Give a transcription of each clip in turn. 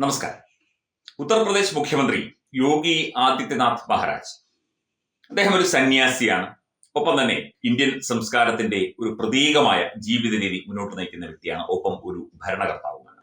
നമസ്കാരം. ഉത്തർപ്രദേശ് മുഖ്യമന്ത്രി യോഗി ആദിത്യനാഥ് മഹാരാജ്. അദ്ദേഹം ഒരു സന്യാസിയാണ്. ഒപ്പം തന്നെ ഇന്ത്യൻ സംസ്കാരത്തിന്റെ ഒരു പ്രതീകമായ ജീവിത രീതി മുന്നോട്ട് നയിക്കുന്ന വ്യക്തിയാണ്. ഒപ്പം ഒരു ഭരണകർത്താവുമാണ്.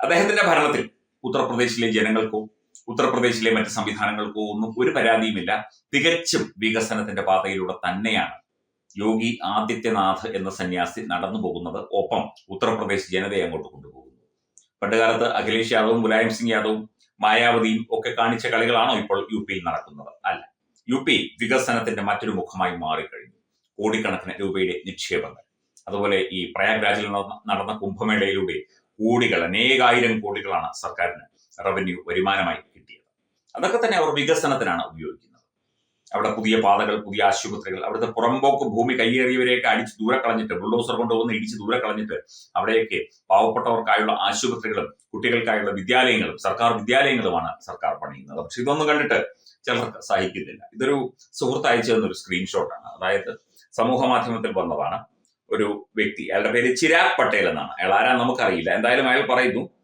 അദ്ദേഹത്തിന്റെ ഭരണത്തിൽ ഉത്തർപ്രദേശിലെ ജനങ്ങൾക്കോ ഉത്തർപ്രദേശിലെ മറ്റ് സംവിധാനങ്ങൾക്കോ ഒന്നും ഒരു പരാതിയുമില്ല. തികച്ചും വികസനത്തിന്റെ പാതയിലൂടെ തന്നെയാണ് യോഗി ആദിത്യനാഥ് എന്ന സന്യാസി നടന്നു പോകുന്നത് ഒപ്പം ഉത്തർപ്രദേശ് ജനതയെ അങ്ങോട്ട് പണ്ടുകാലത്ത് അഖിലേഷ് യാദവും മുലായം സിംഗ് യാദവും മായാവതിയും ഒക്കെ കാണിച്ച കളികളാണോ ഇപ്പോൾ യു പിയിൽ നടക്കുന്നത്? അല്ല. യു പി വികസനത്തിന്റെ മറ്റൊരു മുഖമായി മാറിക്കഴിഞ്ഞു. കോടിക്കണക്കിന് രൂപയുടെ നിക്ഷേപങ്ങൾ. അതുപോലെ ഈ പ്രയാഗ്രാജിൽ നടന്ന കുംഭമേളയിലൂടെ കോടികൾ അനേകായിരം കോടികളാണ് സർക്കാരിന് റവന്യൂ വരുമാനമായി കിട്ടിയത്. അതൊക്കെ തന്നെ അവർ വികസനത്തിനാണ് ഉപയോഗിക്കുന്നത്. അവിടെ പുതിയ പാതകൾ പുതിയ ആശുപത്രികൾ അവിടുത്തെ പുറമ്പോക്ക് ഭൂമി കയ്യേറിയവരെയൊക്കെ അടിച്ച് ദൂരെ കളഞ്ഞിട്ട് ബുൾഡോസർ കൊണ്ടുവന്ന് ഇടിച്ച് ദൂരെ കളഞ്ഞിട്ട് അവിടെയൊക്കെ പാവപ്പെട്ടവർക്കായുള്ള ആശുപത്രികളും കുട്ടികൾക്കായുള്ള വിദ്യാലയങ്ങളും സർക്കാർ വിദ്യാലയങ്ങളുമാണ് സർക്കാർ പണിയുന്നത്. പക്ഷെ ഇതൊന്നും കണ്ടിട്ട് ചിലർക്ക് സഹിക്കുന്നില്ല. ഇതൊരു സുഹൃത്ത് അയച്ചു സ്ക്രീൻഷോട്ടാണ് അതായത് സമൂഹ മാധ്യമത്തിൽ വന്നതാണ് ഒരു വ്യക്തി. അയാളുടെ പേര് ചിരാഗ് പട്ടേൽ എന്നാണ്. അയാൾ ആരാ നമുക്കറിയില്ല. എന്തായാലും അയാൾ പറയുന്നു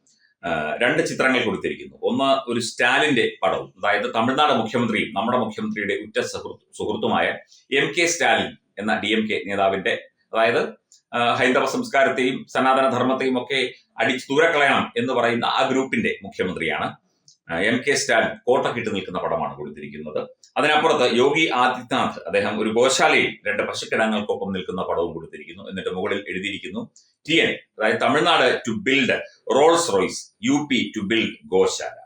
രണ്ട് ചിത്രങ്ങൾ കൊടുത്തിരിക്കുന്നു. ഒന്ന് ഒരു സ്റ്റാലിന്റെ പടവും അതായത് തമിഴ്നാട് മുഖ്യമന്ത്രിയും നമ്മുടെ മുഖ്യമന്ത്രിയുടെ ഉറ്റ സുഹൃത്ത് സുഹൃത്തുമായ എം കെ സ്റ്റാലിൻ എന്ന ഡി എം കെ നേതാവിന്റെ അതായത് ഹൈന്ദവ സംസ്കാരത്തെയും സനാതന ധർമ്മത്തെയും ഒക്കെ അടിച്ചു ദൂരക്കളയണം എന്ന് പറയുന്ന ആ ഗ്രൂപ്പിന്റെ മുഖ്യമന്ത്രിയാണ് എം കെ സ്റ്റാലിൻ. കോട്ടക്കിട്ട് നിൽക്കുന്ന പടമാണ് കൊടുത്തിരിക്കുന്നത്. അതിനപ്പുറത്ത് യോഗി ആദിത്യനാഥ് അദ്ദേഹം ഒരു ഗോശാലയിൽ രണ്ട് പശുക്കിടങ്ങൾക്കൊപ്പം നിൽക്കുന്ന പടവും കൊടുത്തിരിക്കുന്നു. എന്നിട്ട് മുകളിൽ എഴുതിയിരിക്കുന്നു ടി എൻ അതായത് Tamil Nadu to build Rolls Royce U P to build goshala.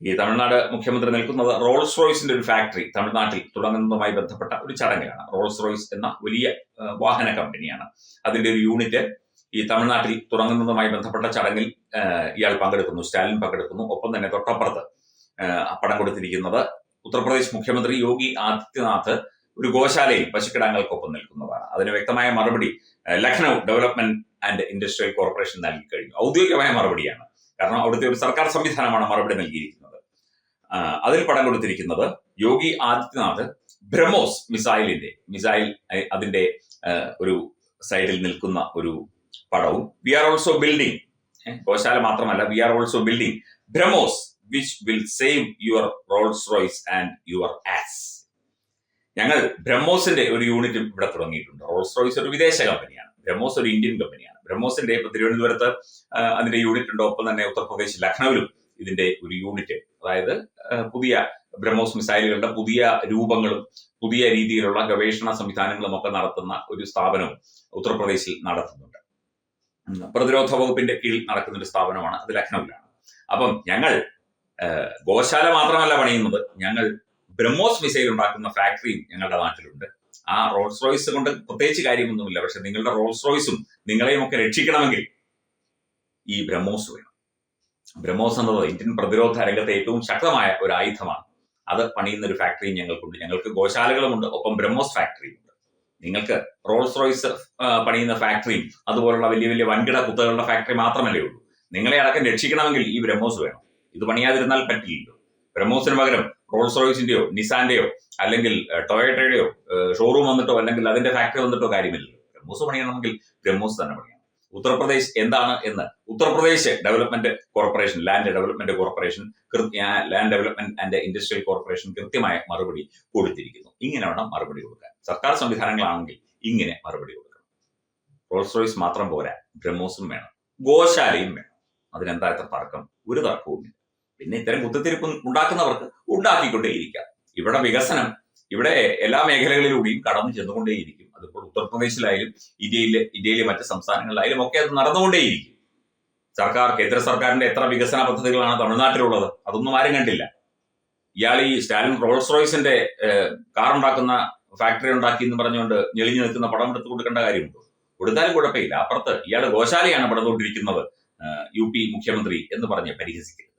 ഈ തമിഴ്നാട് മുഖ്യമന്ത്രി നിൽക്കുന്നത് റോൾസ് റോയ്സിന്റെ ഒരു ഫാക്ടറി തമിഴ്നാട്ടിൽ തുടങ്ങുന്നതുമായി ബന്ധപ്പെട്ട ഒരു ചടങ്ങിലാണ്. റോൾസ് റോയ്സ് എന്ന വലിയ വാഹന കമ്പനിയാണ്. അതിന്റെ ഒരു യൂണിറ്റ് ഈ തമിഴ്നാട്ടിൽ തുടങ്ങുന്നതുമായി ബന്ധപ്പെട്ട ചടങ്ങിൽ ഇയാൾ പങ്കെടുക്കുന്നു സ്റ്റാലിൻ പങ്കെടുക്കുന്നു. ഒപ്പം തന്നെ തൊട്ടപ്പുറത്ത് പടം കൊടുത്തിരിക്കുന്നത് ഉത്തർപ്രദേശ് മുഖ്യമന്ത്രി യോഗി ആദിത്യനാഥ് ഒരു ഗോശാലയിൽ പശുക്കിടാങ്ങൾക്കൊപ്പം നിൽക്കുന്നതാണ്. അതിന് വ്യക്തമായ മറുപടി ആ, Lucknow development and industrial corporation നൽകി കഴിഞ്ഞു ഔദ്യോഗികമായ മറുപടിയാണ്. കാരണം അവിടുത്തെ ഒരു സർക്കാർ സംവിധാനമാണ് മറുപടി നൽകിയിരിക്കുന്നത്. അതിൽ പടം കൊടുത്തിരിക്കുന്നത് യോഗി ആദിത്യനാഥ് ബ്രഹ്മോസ് മിസൈലിന്റെ മിസൈൽ അതിന്റെ ഒരു സൈഡിൽ നിൽക്കുന്ന ഒരു പടവും. We are also building goshala മാത്രമല്ല we are also building. BrahMos which will save your Rolls Royce and your ass. ഞങ്ങൾ ബ്രഹ്മോസിന്റെ ഒരു യൂണിറ്റ് ഇവിടെ തുടങ്ങിയിട്ടുണ്ട്. റോൾസ് റോയ്സ് ഒരു വിദേശ കമ്പനിയാണ്. ബ്രഹ്മോസ് ഒരു ഇന്ത്യൻ കമ്പനിയാണ്. ബ്രഹ്മോസിന്റെ ഇപ്പൊ തിരുവനന്തപുരത്ത് അതിന്റെ യൂണിറ്റ് ഉണ്ട്. ഒപ്പം തന്നെ ഉത്തർപ്രദേശ് ലക്നൌവിലും ഇതിന്റെ ഒരു യൂണിറ്റ് അതായത് പുതിയ ബ്രഹ്മോസ് മിസൈലുകളുടെ പുതിയ രൂപങ്ങളും പുതിയ രീതിയിലുള്ള ഗവേഷണ സംവിധാനങ്ങളും ഒക്കെ നടത്തുന്ന ഒരു സ്ഥാപനവും ഉത്തർപ്രദേശിൽ നടത്തുന്നുണ്ട്. പ്രതിരോധ വകുപ്പിന്റെ കീഴിൽ നടക്കുന്ന ഒരു സ്ഥാപനമാണ് അത് ലക്നൌവിലാണ്. അപ്പം ഞങ്ങൾ ഗോശാല മാത്രമല്ല പണിയുന്നത്. ഞങ്ങൾ ബ്രഹ്മോസ് മിസൈൽ ഉണ്ടാക്കുന്ന ഫാക്ടറിയും ഞങ്ങളുടെ നാട്ടിലുണ്ട്. ആ റോൾസ് റോയ്സ് കൊണ്ട് പ്രത്യേകിച്ച് കാര്യമൊന്നുമില്ല. പക്ഷെ നിങ്ങളുടെ റോൾസ് റോയ്സും നിങ്ങളെയും ഒക്കെ രക്ഷിക്കണമെങ്കിൽ ഈ ബ്രഹ്മോസ് വേണം. ബ്രഹ്മോസ് എന്നത് ഇന്ത്യൻ പ്രതിരോധ രംഗത്തെ ഏറ്റവും ശക്തമായ ഒരു ആയുധമാണ്. അത് പണിയുന്ന ഒരു ഫാക്ടറിയും ഞങ്ങൾക്കുണ്ട്. ഞങ്ങൾക്ക് ഗോശാലകളുമുണ്ട്. ഒപ്പം ബ്രഹ്മോസ് ഫാക്ടറിയും ഉണ്ട്. നിങ്ങൾക്ക് റോൾസ് റോയ്സ് പണിയുന്ന ഫാക്ടറിയും അതുപോലുള്ള വലിയ വലിയ വൻകിട കുത്തകളുടെ ഫാക്ടറി മാത്രമല്ലേ ഉള്ളൂ. നിങ്ങളെ അടക്കം രക്ഷിക്കണമെങ്കിൽ ഈ ബ്രഹ്മോസ് വേണം. ഇത് പണിയാതിരുന്നാൽ പറ്റില്ലല്ലോ. ബ്രഹ്മോസിന് പകരം റോൾസ് റോയ്സിന്റെയോ നിസാന്റെയോ അല്ലെങ്കിൽ ടൊയോട്ടയുടെയോ ഷോറൂം വന്നിട്ടോ അല്ലെങ്കിൽ അതിന്റെ ഫാക്ടറി വന്നിട്ടോ കാര്യമില്ലല്ലോ ബ്രഹ്മോസ് പണിയണമെങ്കിൽ ബ്രഹ്മോസ് തന്നെ പണിയണം. ഉത്തർപ്രദേശ് എന്താണ് എന്ന്? Uttar Pradesh development corporation land development corporation land development and industrial corporation കൃത്യമായ മറുപടി കൊടുത്തിരിക്കുന്നു. ഇങ്ങനെ വേണം മറുപടി കൊടുക്കാൻ. സർക്കാർ സംവിധാനങ്ങളാണെങ്കിൽ ഇങ്ങനെ മറുപടി കൊടുക്കണം. റോൾസ് റോയ്സ് മാത്രം പോരാ. ബ്രഹ്മോസും വേണം. ഗോശാലയും വേണം. അതിനെന്താ ഇത്ര തർക്കം? ഒരു തർക്കവുമില്ല. പിന്നെ ഇത്തരം കുത്തിത്തിരിപ്പ് ഉണ്ടാക്കുന്നവർക്ക് ഉണ്ടാക്കിക്കൊണ്ടേയിരിക്കാം. ഇവിടെ വികസനം ഇവിടെ എല്ലാ മേഖലകളിലൂടെയും കടന്നു ചെന്നുകൊണ്ടേയിരിക്കും. അതിപ്പോൾ ഉത്തർപ്രദേശിലായാലും ഇന്ത്യയിലെ ഇന്ത്യയിലെ മറ്റ് സംസ്ഥാനങ്ങളിലായാലും ഒക്കെ അത് നടന്നുകൊണ്ടേയിരിക്കും. സർക്കാർ കേന്ദ്ര സർക്കാരിന്റെ എത്ര വികസന പദ്ധതികളാണ് തമിഴ്നാട്ടിലുള്ളത് അതൊന്നും ആരും കണ്ടില്ല. ഇയാൾ ഈ സ്റ്റാലിൻ റോൾസ് റോയ്സിന്റെ കാർ ഉണ്ടാക്കുന്ന ഫാക്ടറി ഉണ്ടാക്കി എന്ന് പറഞ്ഞുകൊണ്ട് ഞെളിഞ്ഞു നിൽക്കുന്ന പടം എടുത്ത് കൊടുക്കേണ്ട കാര്യമുണ്ടോ? കൊടുത്താലും കുഴപ്പമില്ല. അപ്പുറത്ത് ഇയാൾ ഗോശാലയാണ് പടന്നുകൊണ്ടിരിക്കുന്നത് യു പി മുഖ്യമന്ത്രി എന്ന് പറഞ്ഞ് പരിഹസിക്കരുത്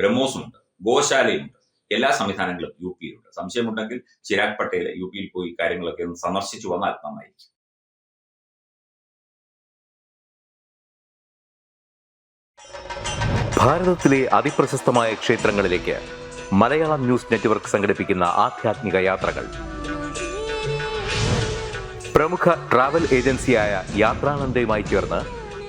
ബ്രഹ്മോസുമുണ്ട് ഗോശാലയുമുണ്ട് എല്ലാ സംവിധാനങ്ങളും യു പിയിലുണ്ട്. സംശയമുണ്ടെങ്കിൽ ചിരാഗ് പട്ടേൽ യു പിയിൽ പോയി കാര്യങ്ങളൊക്കെ ഒന്ന് സന്ദർശിച്ചു വന്നാൽ നന്നായിരിക്കും. ഭാരതത്തിലെ അതിപ്രശസ്തമായ ക്ഷേത്രങ്ങളിലേക്ക് മലയാളം ന്യൂസ് നെറ്റ്വർക്ക് സംഘടിപ്പിക്കുന്ന ആധ്യാത്മിക യാത്രകൾ. പ്രമുഖ ട്രാവൽ ഏജൻസിയായ യാത്രാനന്ദയുമായി ചേർന്ന്